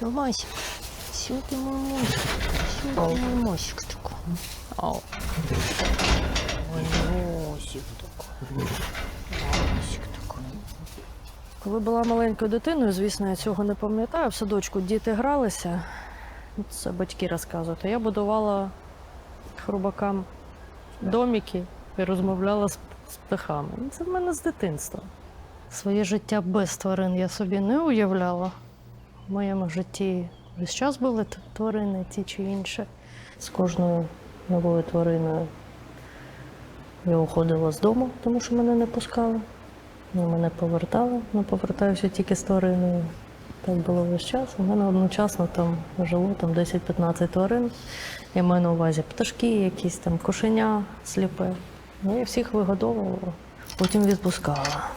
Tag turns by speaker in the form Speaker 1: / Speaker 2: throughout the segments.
Speaker 1: Все, Масик. Все ты мой мальчик. Все ты мой мальчик такой. Ау. Ой, Масик такой. Масик такой. Коли була маленькою дитиною, звісно, я цього не пам'ятаю. В садочку діти гралися. Це батьки розказують. А я будувала хрубакам домики і розмовляла з, з птахами. Це в мене з дитинства. Своє життя без тварин я собі не уявляла. В моєму житті весь час були тварини, ті чи інші. З кожною новою твариною я уходила з дому, тому що мене не пускали. Мене повертали, ну повертаюся тільки з твариною. Так було весь час. У мене одночасно там жило там 10-15 тварин. Я маю на увазі пташки, якісь там кошеня сліпе. Ну, я всіх вигодовувала, потім відпускала.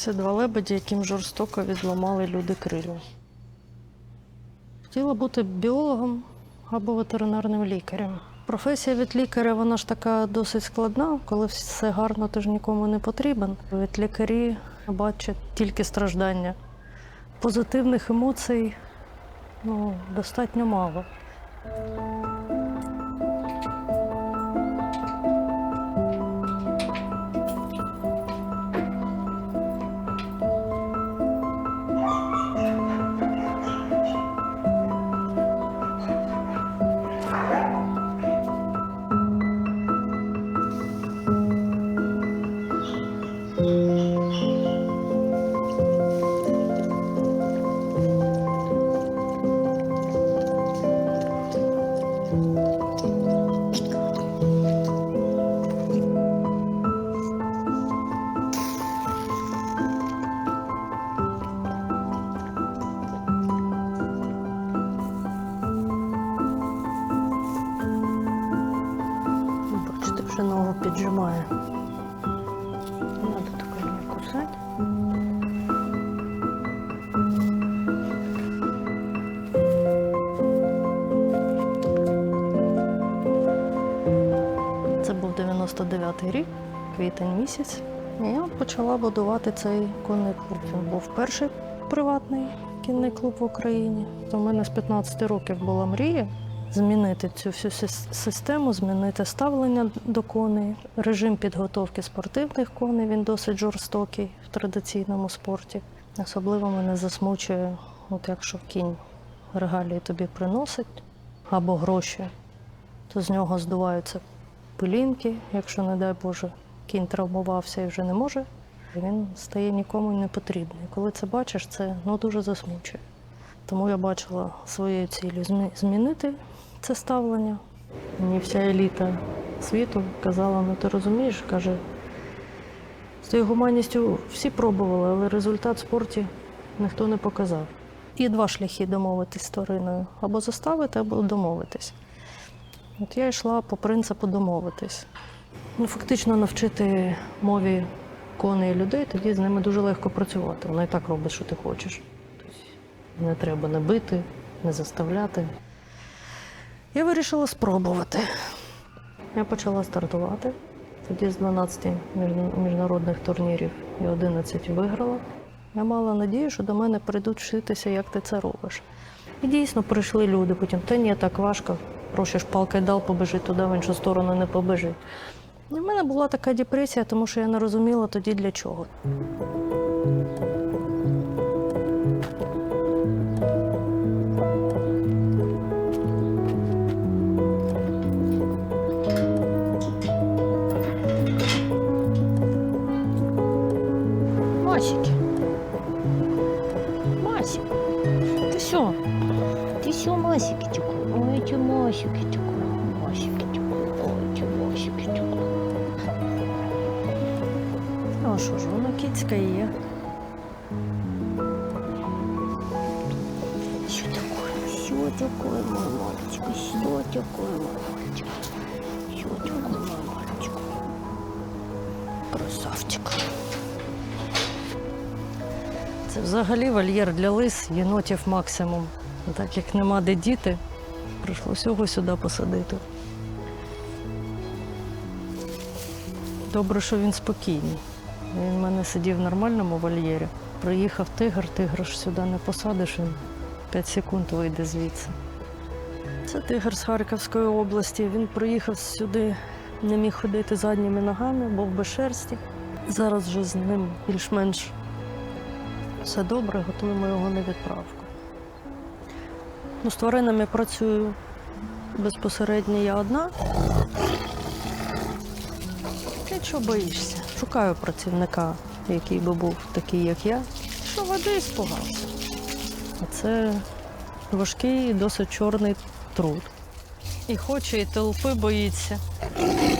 Speaker 1: Це два лебеді, яким жорстоко відламали люди крилля. Хотіла бути біологом або ветеринарним лікарем. Професія від лікаря вона ж така досить складна. Коли все гарно, ти ж нікому не потрібен. Від лікарі бачать тільки страждання. Позитивних емоцій ну, достатньо мало. Квітень місяць. Я почала будувати цей конний клуб. Він був перший приватний кінний клуб в Україні. У мене з 15 років була мрія змінити цю всю систему, змінити ставлення до коней. Режим підготовки спортивних коней він досить жорстокий в традиційному спорті. Особливо мене засмучує, от якщо кінь регалії тобі приносить або гроші, то з нього здуваються пилінки, якщо, не дай Боже, кінь травмувався і вже не може, він стає нікому не потрібний. Коли це бачиш, це ну, дуже засмучує. Тому я бачила своєю ціллю змінити це ставлення. Мені вся еліта світу казала, ну ти розумієш, каже, з тією гуманністю всі пробували, але результат в спорті ніхто не показав. Є два шляхи домовитись з твариною: або заставити, або домовитись. От я йшла по принципу домовитись. Ну, фактично навчити мові коней і людей, тоді з ними дуже легко працювати. Вона і так робить, що ти хочеш. Тобто Не треба не бити, не заставляти. Я вирішила спробувати. Я почала стартувати. Тоді з 12 міжнародних турнірів і 11 виграла. Я мала надію, що до мене прийдуть вчитися, як ти це робиш. І дійсно прийшли люди, потім, та ні, так важко, проще ж дал, побежить туди, в іншу сторону не побежить. В мене була така депресія, тому що я не розуміла тоді для чого. Що ж, воно кіцька і є. Що таке? Що таке, мой мальчик? Що таке, мой мальчик? Що таке, мой мальчик? Красавчик. Це взагалі вольєр для лис, єнотів максимум. Так як нема де діти, Прийшлося його сюди посадити. Добре, що він спокійний. Він в мене сидів в нормальному вольєрі. Приїхав тигр, тигра ж сюди не посадиш, він 5 секунд вийде звідси. Це тигр з Харківської області. Він приїхав сюди, не міг ходити задніми ногами, був без шерсті. Зараз вже з ним більш-менш все добре, готуємо його на відправку. Ну, з тваринами працюю безпосередньо я одна. Чого боїшся? Шукаю працівника, який би був такий, як я. Що води спугався. А це важкий досить чорний труд. І хоче, і толпи боїться. Іди,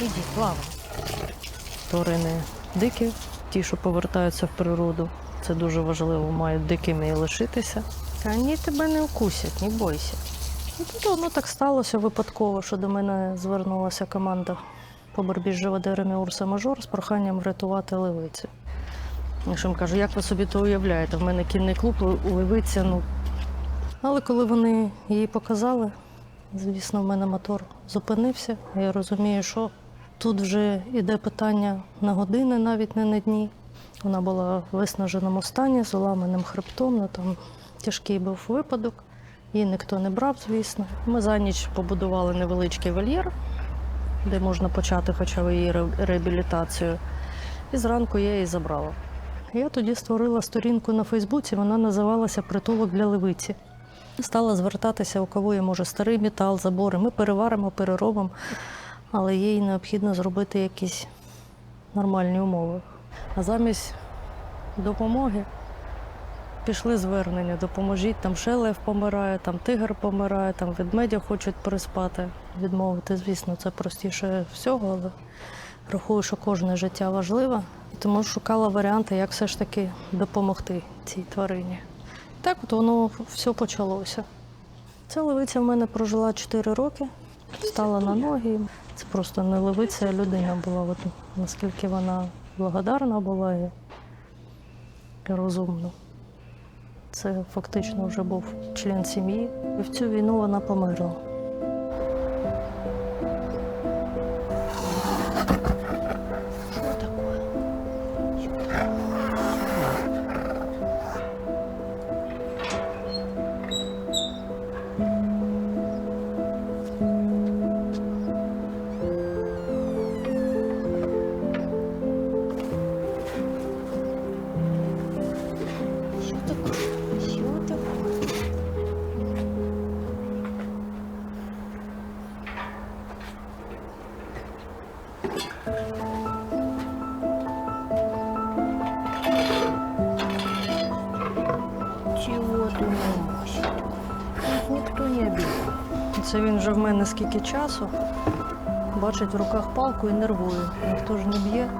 Speaker 1: іди, плавай. Тварини дикі, ті, що повертаються в природу. Це дуже важливо, мають дикими і лишитися. Та ні тебе не укусять, не бойся. Тут воно так сталося випадково, що до мене звернулася команда по боротьбі з живодерами Урса Мажор з проханням врятувати левицю. Я їм кажу, як ви собі то уявляєте? В мене кінний клуб, левиця, ну. Але коли вони її показали, звісно, в мене мотор зупинився. Я розумію, що тут вже йде питання на години, навіть не на дні. Вона була в виснаженому стані з уламаним хребтом, ну там тяжкий був випадок. Її ніхто не брав, звісно. Ми за ніч побудували невеличкий вольєр, де можна почати хоча б її реабілітацію. І зранку я її забрала. Я тоді створила сторінку на Фейсбуці, вона називалася Притулок для левиці. Стала звертатися, у кого є, може, старий метал, забори. Ми переваримо, переробимо, але їй необхідно зробити якісь нормальні умови. А замість допомоги пішли звернення, допоможіть, там ще лев помирає, там тигр помирає, там ведмедя хочуть приспати. Відмовити, звісно, це простіше всього, але рахую, що кожне життя важливе. Тому шукала варіанти, як все ж таки допомогти цій тварині. Так от воно все почалося. Ця левиця в мене прожила 4 роки, стала на ноги. Це просто не левиця, а людина була. От, наскільки вона благодарна була і розумна. Це фактично вже був член сім'ї. В цю війну вона померла. Це він вже в мене скільки часу. Бачить в руках палку і нервує. Ніхто ж не б'є.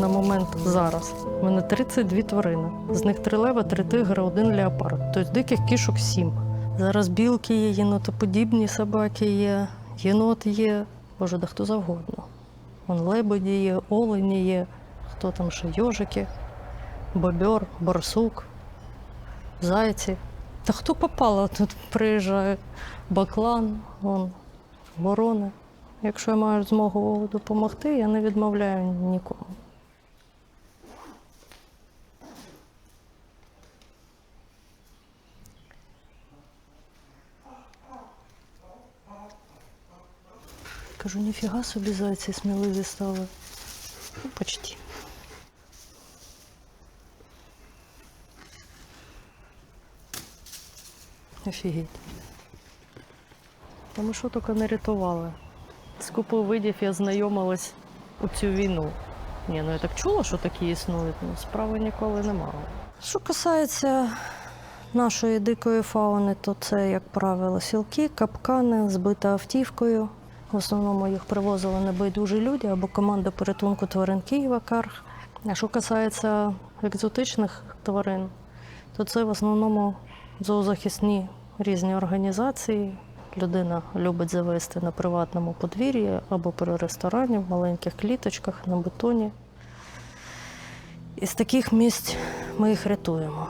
Speaker 1: На момент зараз. У мене 32 тварини. З них три лева, три тигри, один леопард. Тобто диких кішок сім. Зараз білки є, єнотоподібні собаки є, єнот є, боже, да хто завгодно. Вон лебеді є, олені є, хто там ще йожики, бобер, барсук, зайці. Та хто попало тут приїжджає? Баклан, вон, ворони. Якщо я маю змогу допомогти, я не відмовляю нікому. Кажу, ніфіга собі зайці сміливі стали. Ну, почти. Офігеть. Ми що тільки не рятували. З купою видів я знайомилась у цю війну. Ні, ну я так чула, що такі існують, ну справи ніколи не мала. Що касається нашої дикої фауни, то це, як правило, сілки, капкани, збита автівкою. В основному їх привозили небайдужі люди або команда порятунку тварин Києва Карг. А що касається екзотичних тварин, то це в основному зоозахисні різні організації. Людина любить завести на приватному подвір'ї або при ресторані, в маленьких кліточках на бетоні. Із таких місць ми їх рятуємо.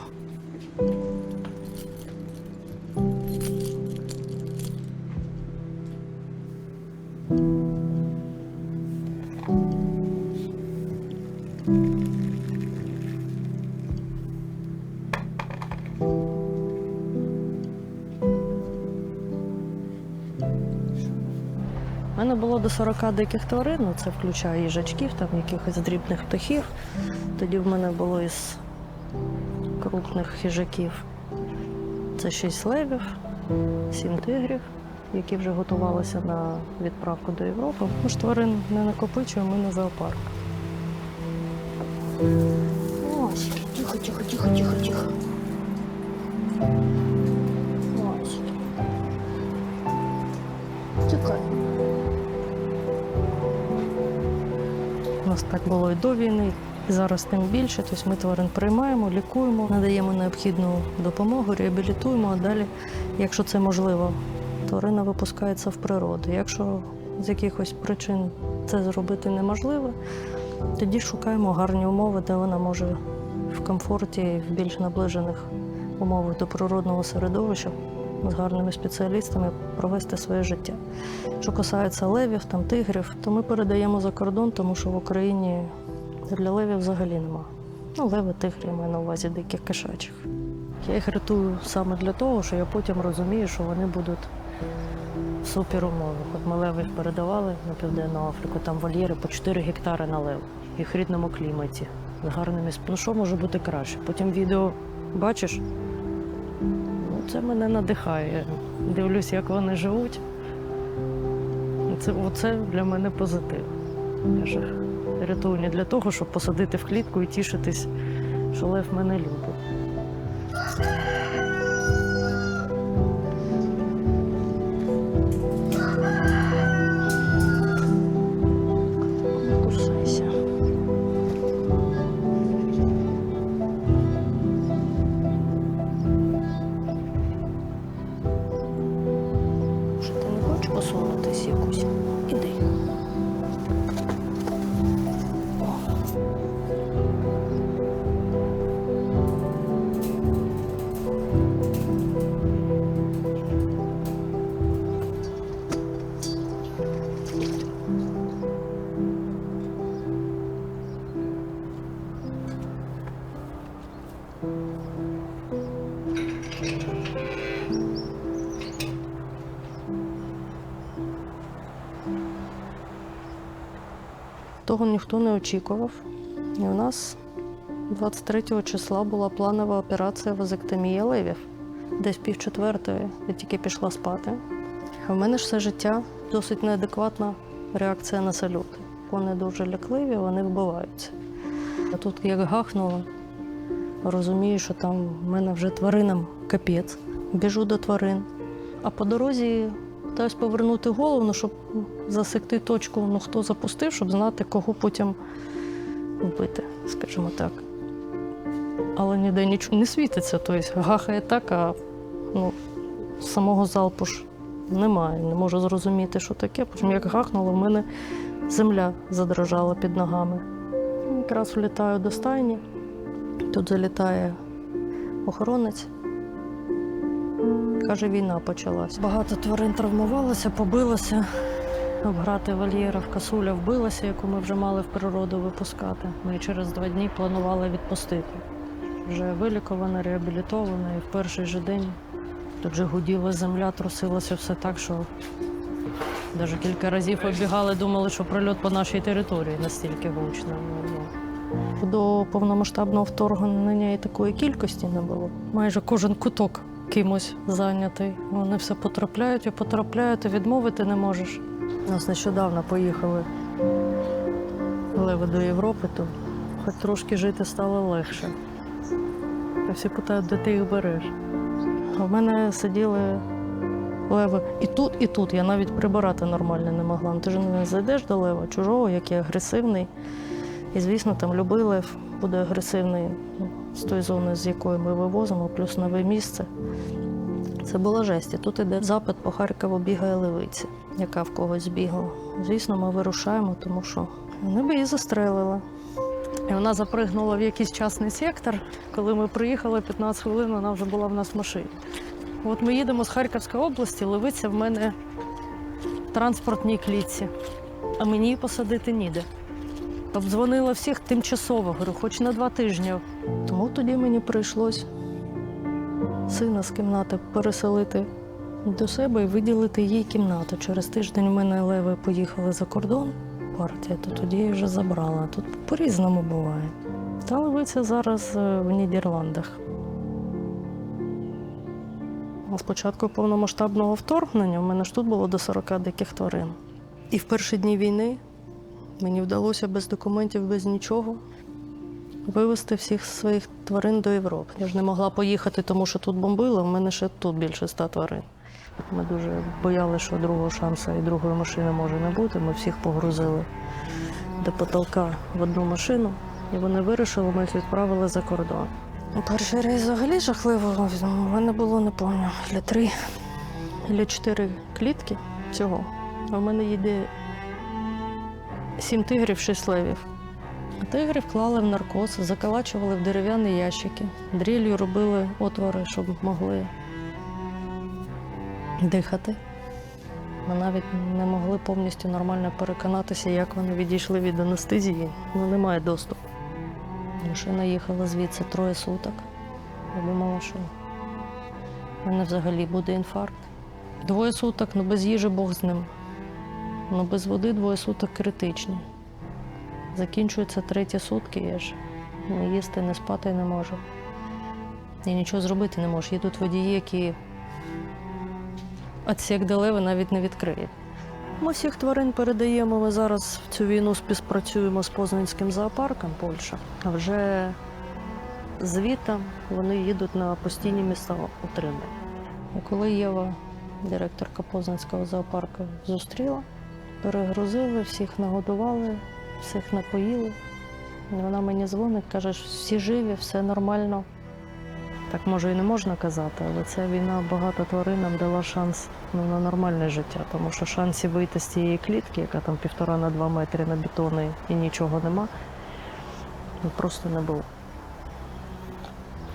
Speaker 1: У мене було до 40 диких тварин, ну це включає їжачків, там якихось дрібних птахів. Тоді в мене було із крупних хижаків. Це 6 левів, 7 тигрів, які вже готувалися на відправку до Європи. Ми ж тварин не накопичуємо, ми на зоопарк.
Speaker 2: Ось, тихо, тихо, тихо, тихо, тихо.
Speaker 1: Так було і до війни, і зараз тим більше. Тобто ми тварин приймаємо, лікуємо, надаємо необхідну допомогу, реабілітуємо, а далі, якщо це можливо, тварина випускається в природу. Якщо з якихось причин це зробити неможливо, тоді шукаємо гарні умови, де вона може в комфорті в більш наближених умовах до природного середовища з гарними спеціалістами провести своє життя. Що касається левів, там тигрів, то ми передаємо за кордон, тому що в Україні для левів взагалі нема. Ну, леви, тигри, я маю на увазі диких кошачих. Я їх рятую саме для того, що я потім розумію, що вони будуть в суперумовах. От ми леви передавали на Південну Африку, там вольєри по 4 гектари на лев, в рідному кліматі, з гарними Ну що може бути краще? Потім відео бачиш. Це мене надихає. Дивлюсь, як вони живуть. Це, оце для мене позитив. Рятування рятую не для того, щоб посадити в клітку і тішитись, що лев мене любить. Того ніхто не очікував. І у нас 23 числа була планова операція вазектомія левів. Десь пів четвертої я тільки пішла спати. А в мене ж все життя досить неадекватна реакція на сальоти. Вони дуже лякливі, вони вбиваються. А тут як гахнуло, розумію, що там в мене вже тваринам капець. Біжу до тварин. А по дорозі питаюсь повернути голову, ну, щоб засекти точку, ну хто запустив, щоб знати, кого потім вбити, скажімо так. Але ніде нічого не світиться. Тобто гахає так, а ну, самого залпу ж немає. Не можу зрозуміти, що таке. Потім як гахнуло, в мене земля задрожала під ногами. Якраз влітаю до стайні. Тут залітає охоронець. Каже, війна почалась. Багато тварин травмувалося, побилося. Обграти вольєра в касуля вбилася, яку ми вже мали в природу випускати. Ми через два дні планували відпустити. Вже вилікована, реабілітована, і в перший же день тут же гуділа земля, трусилося все так, що навіть кілька разів оббігали, думали, що прильот по нашій території настільки гучно. До повномасштабного вторгнення і такої кількості не було. Майже кожен куток кимось зайнятий. Вони все потрапляють і потрапляють, і відмовити не можеш. У нас нещодавно поїхали леви до Європи, то хоч трошки жити стало легше. Та всі питають, де ти їх береш. А в мене сиділи леви і тут, і тут. Я навіть прибирати нормально не могла. Ну, ти ж не зайдеш до лева чужого, який агресивний. І, звісно, там любий лев буде агресивний ну, з тої зони, з якої ми вивозимо, плюс нове місце. Це було жесть. Тут іде запит по Харкову бігає левиці, яка в когось бігла. Звісно, ми вирушаємо, тому що вони б її застрелили. І вона запригнула в якийсь частний сектор. Коли ми приїхали 15 хвилин, вона вже була в нас в машині. От ми їдемо з Харківської області, левиця в мене в транспортній клітці, а мені її посадити ніде. Обдзвонила всіх тимчасово, говорю, хоч на два тижні. Тому тоді мені прийшлось сина з кімнати переселити до себе і виділити їй кімнату. Через тиждень у мене леви поїхали за кордон. Партія, то тоді я вже забрала. Тут по-різному буває. Та левиця зараз е, в Нідерландах. А з початку повномасштабного вторгнення в мене ж тут було до 40 диких тварин. І в перші дні війни мені вдалося без документів, без нічого вивезти всіх своїх тварин до Європи. Я ж не могла поїхати, тому що тут бомбили, в мене ще тут більше ста тварин. Ми дуже боялися, що другого шансу і другої машини може не бути. Ми всіх погрузили до потолка в одну машину, і вони вирішили, ми їх відправили за кордон. Перший рейс взагалі жахливо. У мене було, не пам'ятаю, для три для чотири клітки цього. А в мене їде сім тигрів, шість левів. Тигрів клали в наркоз, закалачували в дерев'яні ящики, дріллю робили отвори, щоб могли дихати. Ми навіть не могли повністю нормально переконатися, як вони відійшли від анестезії. Ну, немає доступу. Машина їхала звідси троє суток. Я думала, що в мене взагалі буде інфаркт. Двоє суток, ну без їжі Бог з ним. Ну без води двоє суток критичні. Закінчуються треті сутки, я ж не їсти, не спати не можу. І нічого зробити не можу. Їдуть водії, які отсік делеви навіть не відкриють. Ми всіх тварин передаємо. Ми зараз в цю війну співпрацюємо з Познанським зоопарком Польща. А вже звітом вони їдуть на постійні місця утримання. Коли Єва, директорка Познанського зоопарку, зустріла, перегрузили, всіх нагодували, всіх напоїли. Вона мені дзвонить, каже, що всі живі, все нормально. Так може і не можна казати, але ця війна багато тваринам дала шанс ну, на нормальне життя, тому що шансів вийти з цієї клітки, яка там півтора на два метри на бетони і нічого нема, ну, просто не було.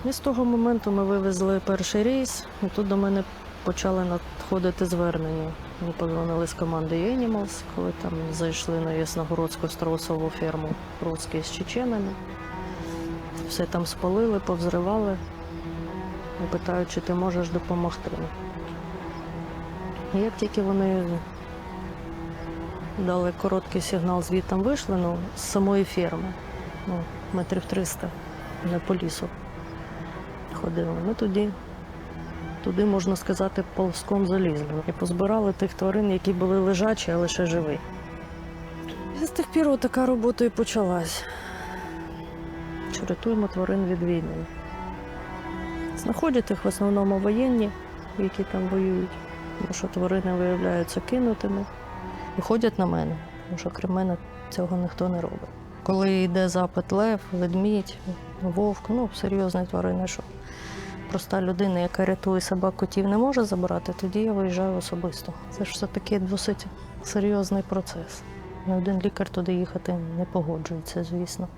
Speaker 1: І з того моменту ми вивезли перший рейс, і тут до мене почали надходити звернення. Мені подзвонили з команди Animals, коли там зайшли на Ясногородську страусову ферму русські з чеченами. Все там спалили, повзривали. І питають, чи ти можеш допомогти. І як тільки вони дали короткий сигнал, звідти вийшли, ну, з самої ферми, ну, метрів 300, не по лісу ходили. Ми тоді, туди, можна сказати, ползком залізли. І позбирали тих тварин, які були лежачі, але ще живі. З тих пір така робота і почалась. Що рятуємо тварин від війни. Знаходять їх в основному воєнні, які там воюють, тому що тварини виявляються кинутими. Виходять на мене, тому що крім мене цього ніхто не робить. Коли йде запит лев, ведмідь, вовк, ну серйозні тварини, що проста людина, яка рятує собак, котів, не може забрати, тоді я виїжджаю особисто. Це ж все-таки досить серйозний процес. Не один лікар туди їхати не погоджується, звісно.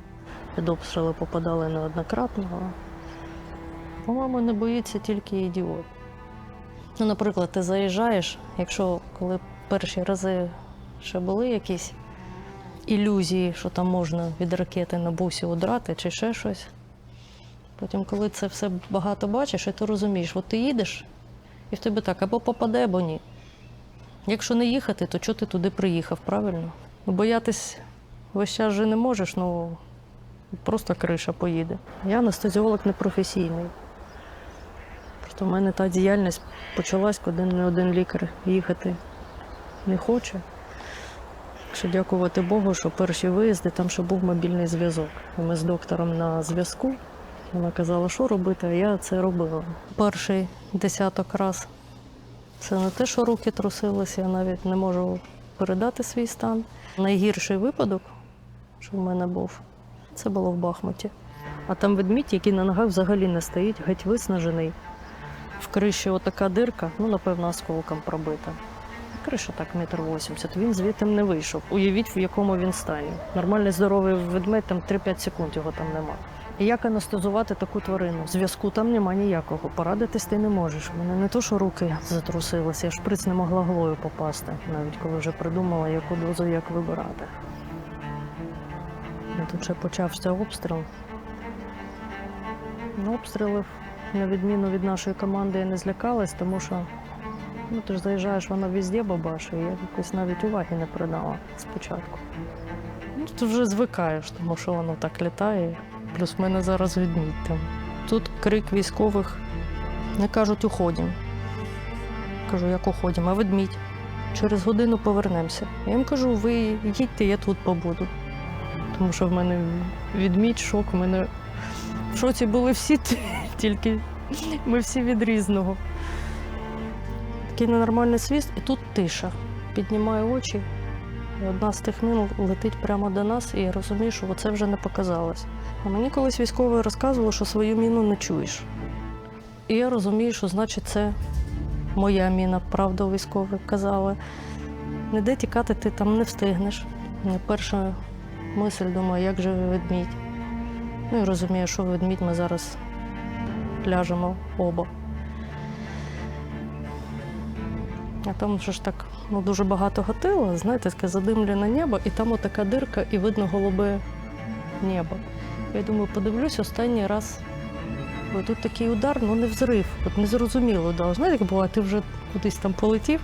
Speaker 1: Під обстріли попадали неоднократно, по-моєму, не боїться тільки ідіот. Ну, наприклад, ти заїжджаєш, якщо коли перші рази ще були якісь ілюзії, що там можна від ракети на бусі удрати чи ще щось. Потім, коли це все багато бачиш, і ти розумієш, от ти їдеш, і в тебе так або попаде, або ні. Якщо не їхати, то чого ти туди приїхав, правильно? Ну, Боятись весь час вже не можеш, ну просто криша поїде. Я анестезіолог непрофесійний. То в мене та діяльність почалась, куди не один лікар їхати не хоче. Що дякувати Богу, що перші виїзди там ще був мобільний зв'язок. Ми з доктором на зв'язку. Вона казала, що робити, а я це робила. Перший десяток раз це не те, що руки трусилися, я навіть не можу передати свій стан. Найгірший випадок, що в мене був, це було в Бахмуті. А там ведмідь, який на ногах взагалі не стоїть, геть виснажений. В криші отака дирка, ну, напевно, осколком пробита. Криша так метр вісімдесят. Він звідти не вийшов. Уявіть, в якому він стані. Нормальний здоровий ведмедь, там 3-5 секунд його там нема. Як анестезувати таку тварину? Зв'язку там нема ніякого. Порадитись ти не можеш. У мене не то, що руки затрусилися, я шприц не могла головою попасти, навіть коли вже придумала, яку дозу як вибирати. І тут ще почався обстріл. Ну, обстрілів, на відміну від нашої команди, я не злякалась, тому що ну, ти ж заїжджаєш, вона везде бабаша, і я якось навіть уваги не придала спочатку. Ну, ти вже звикаєш, тому що воно так літає. Плюс в мене зараз відмідь там. Тут крик військових. Не кажуть, уходимо. Кажу, як уходимо, а ведмідь. Через годину повернемося. Я їм кажу, ви їдьте, я тут побуду. Тому що в мене відмідь, шок, в мене в шоці були всі, тільки ми всі від різного. Такий ненормальний свіст, і тут тиша. Піднімаю очі, одна з тих мін летить прямо до нас, і я розумію, що це вже не показалось. А мені колись військовий розказував, що свою міну не чуєш. І я розумію, що значить це моя міна, правда, військові казали. Ніде тікати ти там не встигнеш. Перша мисль, думаю, як же ведмідь. Ну і розумію, що ведмідь ми зараз ляжемо оба. А там же ж так ну, дуже багато готело, знаєте, таке задимлене небо, і там отака дирка, і видно голубе небо. Я думаю, подивлюсь останній раз. Бо тут такий удар, ну не взрив, от незрозуміло удар. Знаєте, як буває, ти вже кудись там полетів,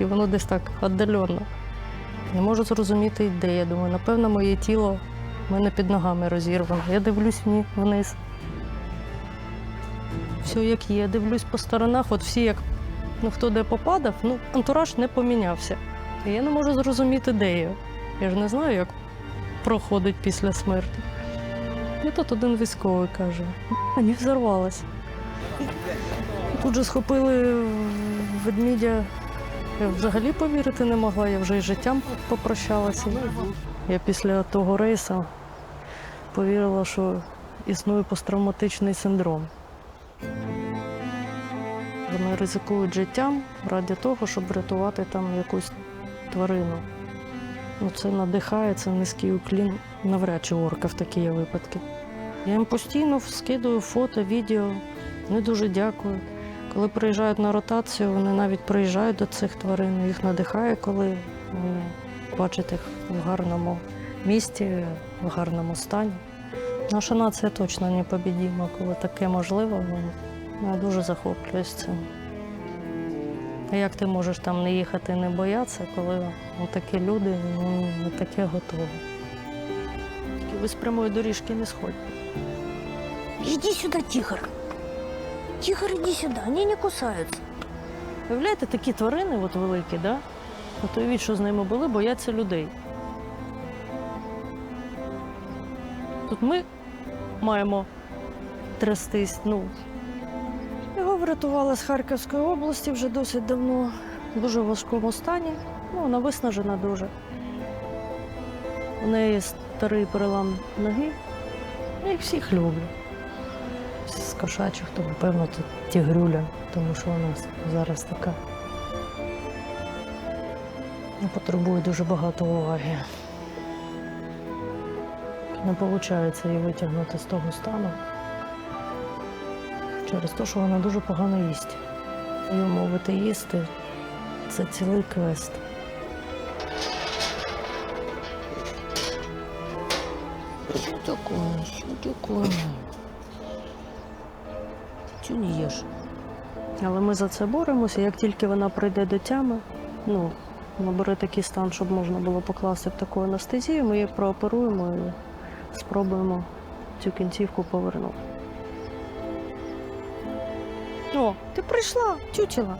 Speaker 1: і воно десь так віддалено. Не можу зрозуміти, де. Я думаю, напевно, моє тіло в мене під ногами розірвано. Я дивлюсь вниз. Все як є, дивлюсь по сторонах, от всі як ну, хто де попадав, ну, антураж не помінявся. І я не можу зрозуміти, де я. Я ж не знаю, як проходить після смерті. І тут один військовий каже: мені взорвалось. Тут же схопили ведмідя. Я взагалі повірити не могла, я вже із життям попрощалася. Я після того рейсу повірила, що існує посттравматичний синдром. Вони ризикують життям ради того, щоб врятувати там якусь тварину. Ну, це надихає, це низький уклін. Навряд чи орка в такі є випадки. Я їм постійно скидую фото, відео, вони дуже дякують. Коли приїжджають на ротацію, вони навіть приїжджають до цих тварин, їх надихає, коли вони бачать їх в гарному місті, в гарному стані. Наша нація точно непобідіма, коли таке можливо. Я дуже захоплююсь цим. Як ти можеш там не їхати, не боятися, коли такі люди ну, не таке готові? Тільки ви з прямої доріжки не сходьте.
Speaker 2: Иди сюда, тигр. Тигр, иди сюда. Они не кусаются.
Speaker 1: Уявляєте, такі тварини от великі, да? От уявіть, що з ними були, бояться людей. Тут ми маємо трястись. Ну, його врятували з Харківської області вже досить давно, в дуже важкому стані. Ну, вона виснажена дуже. У неї старий перелам ноги. Я їх всіх люблю. З кошачих, то, напевно, тут тігрюля, тому що вона зараз така. Потребує дуже багато уваги. Не виходить її витягнути з того стану через те, що вона дуже погано їсть. Її мовити їсти це цілий квест.
Speaker 2: Что такое? Что такое? Чего не?
Speaker 1: Але ми за це боремося. Як тільки вона прийде до тями, ну, набере такий стан, щоб можна було покласти в таку анестезію, ми її прооперуємо і спробуємо цю кінцівку повернути. Ну, ти прийшла, тютіла.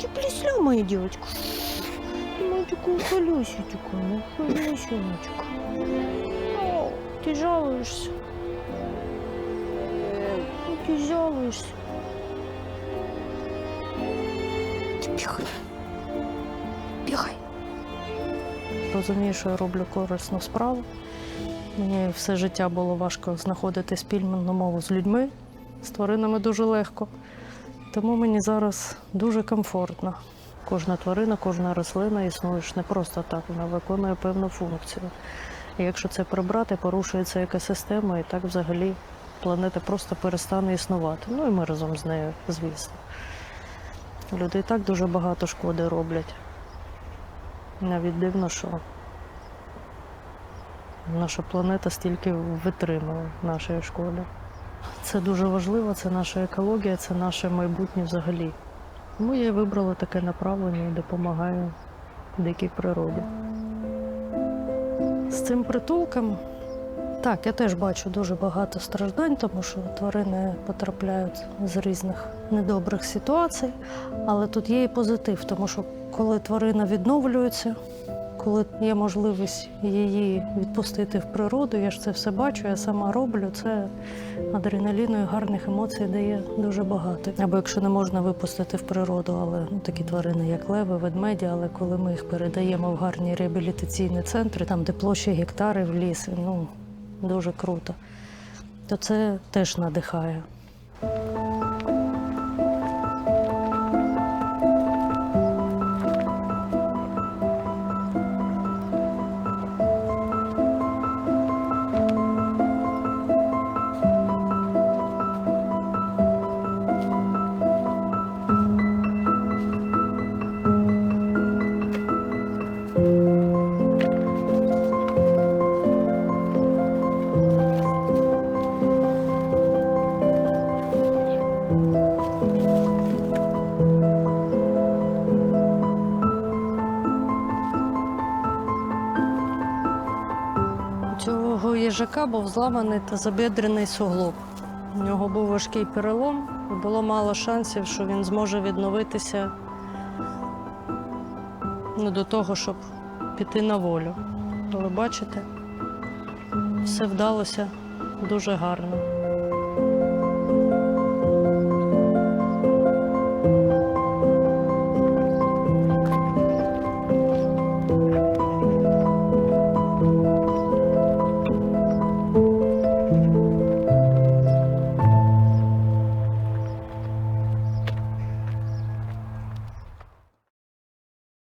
Speaker 1: Ти прийшла, моя дівчинка. Моя така колесечка, моя колесечка. О, ти жалуєшся. Ти жалуєшся. Ти бігай. Бігай. Розумію, що я роблю корисну справу. Мені все життя було важко знаходити спільну мову з людьми, з тваринами дуже легко. Тому мені зараз дуже комфортно. Кожна тварина, кожна рослина існує ж не просто так, вона виконує певну функцію. І якщо це прибрати, порушується екосистема, і так взагалі планета просто перестане існувати. Ну і ми разом з нею, звісно. Люди і так дуже багато шкоди роблять. Навіть дивно, що наша планета стільки витримує нашої шкоди. Це дуже важливо, це наша екологія, це наше майбутнє взагалі. Тому я вибрала таке направлення і допомагаю дикій природі. З цим притулком, так, я теж бачу дуже багато страждань, тому що тварини потрапляють з різних недобрих ситуацій. Але тут є і позитив, тому що коли тварина відновлюється, коли є можливість її відпустити в природу, я ж це все бачу, я сама роблю. Це адреналіну і гарних емоцій дає дуже багато. Або якщо не можна випустити в природу, але ну, такі тварини, як леви, ведмеді, але коли ми їх передаємо в гарні реабілітаційні центри, там де площі гектарів ліси, ну дуже круто, то це теж надихає. Цього був зламаний та забідрений суглоб. У нього був важкий перелом, і було мало шансів, що він зможе відновитися ну, до того, щоб піти на волю. Але бачите, все вдалося дуже гарно.